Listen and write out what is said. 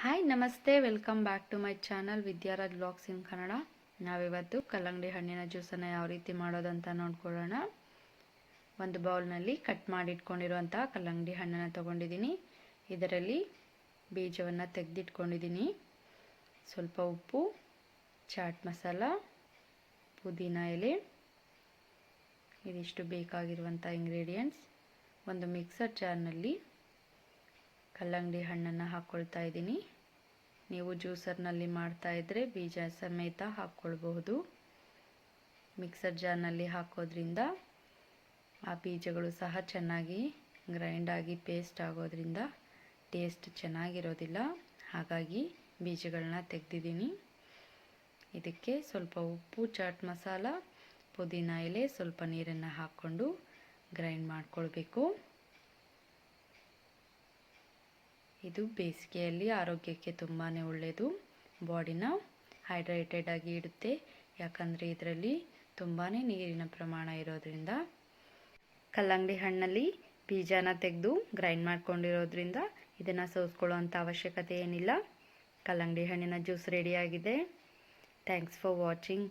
Hi ನಮಸ್ತೆ. Welcome back to my channel Vidyaraj blogs in Kannada ನಾವಿವತ್ತು ಕಲ್ಲಂಗಡಿ ಹಣ್ಣಿನ ಜ್ಯೂಸನ್ನು ಯಾವ ರೀತಿ ಮಾಡೋದಂತ ನೋಡ್ಕೊಳ್ಳೋಣ. ಒಂದು ಬೌಲ್ನಲ್ಲಿ ಕಟ್ ಮಾಡಿ ಇಟ್ಕೊಂಡಿರುವಂತಹ ಕಲ್ಲಂಗಡಿ ಹಣ್ಣನ್ನು ತೊಗೊಂಡಿದ್ದೀನಿ. ಇದರಲ್ಲಿ ಬೀಜವನ್ನು ತೆಗೆದಿಟ್ಕೊಂಡಿದ್ದೀನಿ. ಸ್ವಲ್ಪ ಉಪ್ಪು, ಚಾಟ್ ಮಸಾಲ, ಪುದೀನ ಎಲೆ, ಇದಿಷ್ಟು ಬೇಕಾಗಿರುವಂಥ ಇಂಗ್ರೀಡಿಯೆಂಟ್ಸ್ ಒಂದು ಮಿಕ್ಸರ್ ಜಾರ್ನಲ್ಲಿ ಕಲ್ಲಂಗಡಿ ಹಣ್ಣನ್ನು ಹಾಕ್ಕೊಳ್ತಾ ಇದ್ದೀನಿ. ನೀವು ಜ್ಯೂಸರ್ನಲ್ಲಿ ಮಾಡ್ತಾ ಇದ್ದರೆ ಬೀಜ ಸಮೇತ ಹಾಕ್ಕೊಳ್ಬಹುದು ಮಿಕ್ಸರ್ ಜಾರ್ನಲ್ಲಿ ಹಾಕೋದ್ರಿಂದ ಆ ಬೀಜಗಳು ಸಹ ಚೆನ್ನಾಗಿ ಗ್ರೈಂಡ್ ಆಗಿ ಪೇಸ್ಟ್ ಆಗೋದ್ರಿಂದ ಟೇಸ್ಟ್ ಚೆನ್ನಾಗಿರೋದಿಲ್ಲ. ಹಾಗಾಗಿ ಬೀಜಗಳನ್ನ ತೆಗೆದಿದ್ದೀನಿ. ಇದಕ್ಕೆ ಸ್ವಲ್ಪ ಉಪ್ಪು, ಚಾಟ್ ಮಸಾಲ, ಪುದೀನ ಎಲೆ, ಸ್ವಲ್ಪ ನೀರನ್ನು ಹಾಕ್ಕೊಂಡು ಗ್ರೈಂಡ್ ಮಾಡ್ಕೊಳ್ಬೇಕು. ಇದು ಬೇಸಿಗೆಯಲ್ಲಿ ಆರೋಗ್ಯಕ್ಕೆ ತುಂಬಾ ಒಳ್ಳೆಯದು ಬಾಡಿನ ಹೈಡ್ರೇಟೆಡ್ ಆಗಿ ಇಡುತ್ತೆ. ಯಾಕಂದರೆ ಇದರಲ್ಲಿ ತುಂಬಾ ನೀರಿನ ಪ್ರಮಾಣ ಇರೋದ್ರಿಂದ. ಕಲ್ಲಂಗಡಿ ಹಣ್ಣಲ್ಲಿ ಬೀಜನ ತೆಗೆದು ಗ್ರೈಂಡ್ ಮಾಡ್ಕೊಂಡಿರೋದ್ರಿಂದ ಇದನ್ನು ಸೋಸ್ಕೊಳ್ಳೋವಂಥ ಅವಶ್ಯಕತೆ ಏನಿಲ್ಲ. ಕಲ್ಲಂಗಡಿ ಹಣ್ಣಿನ ಜ್ಯೂಸ್ ರೆಡಿಯಾಗಿದೆ ಥ್ಯಾಂಕ್ಸ್ ಫಾರ್ ವಾಚಿಂಗ್